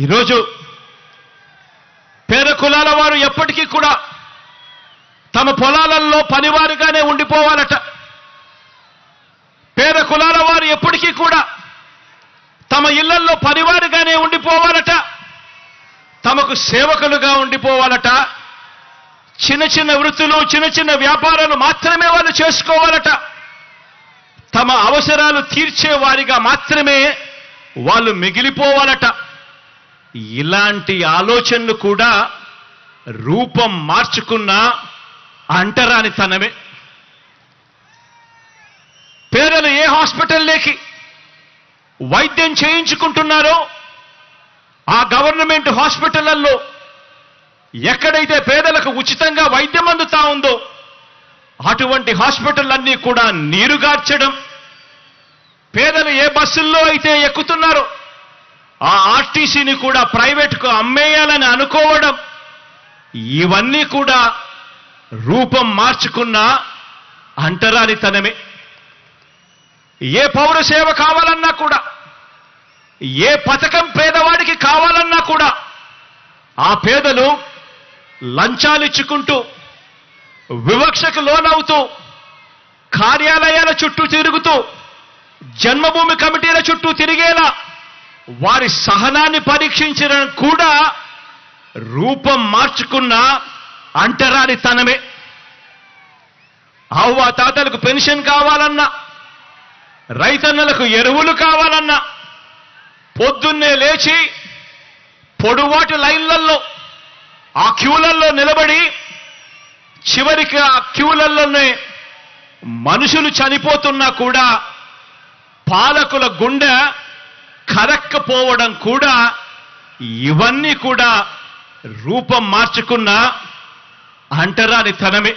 ఈరోజు పేద కులాల వారు ఎప్పటికీ కూడా తమ పొలాలలో పనివారుగానే ఉండిపోవాలట. పేద కులాల వారు ఎప్పటికీ కూడా తమ ఇళ్ళలో పనివారుగానే ఉండిపోవాలట. తమకు సేవకులుగా ఉండిపోవాలట. చిన్న చిన్న వృత్తులు చిన్న చిన్న వ్యాపారాలు మాత్రమే వాళ్ళు చేసుకోవాలట. తమ అవసరాలు తీర్చే వారిగా మాత్రమే వాళ్ళు మిగిలిపోవాలట. ఇలాంటి ఆలోచనలు కూడా రూపం మార్చుకున్న అంటరానితనమే. పేదలు ఏ హాస్పిటల్లోకి వైద్యం చేయించుకుంటున్నారో ఆ గవర్నమెంట్ హాస్పిటళ్ళలో ఎక్కడైతే పేదలకు ఉచితంగా వైద్యం అందుతా ఉందో అటువంటి హాస్పిటల్ కూడా నీరుగార్చడం పేదలు ఏ బస్సుల్లో అయితే ఎక్కుతున్నారో ఆ ఆర్టీసీని కూడా ప్రైవేట్కు అమ్మేయాలని అనుకోవడం ఇవన్నీ కూడా రూపం మార్చుకున్న అంటరానితనమే. ఏ పౌర సేవ కావాలన్నా కూడా ఏ పథకం పేదవాడికి కావాలన్నా కూడా ఆ పేదలు లంచాలిచ్చుకుంటూ వివక్షకు లోనవుతూ కార్యాలయాల చుట్టూ తిరుగుతూ జన్మభూమి కమిటీల చుట్టూ తిరుగుతూ వారి సహనాన్ని పరీక్షించడం కూడా రూపం మార్చుకున్న అంటరానితనమే. అవ్వ తాతలకు పెన్షన్ కావాలన్నా రైతన్నలకు ఎరువులు కావాలన్నా పొద్దున్నే లేచి పొడువాటి లైన్లలో ఆ క్యూలల్లో నిలబడి చివరికి ఆ క్యూలల్లోనే మనుషులు చనిపోతున్నా కూడా పాలకుల గుండె కరక్కపోవడం కూడా ఇవన్నీ కూడా రూపం మార్చుకున్న అంటరానితనమే.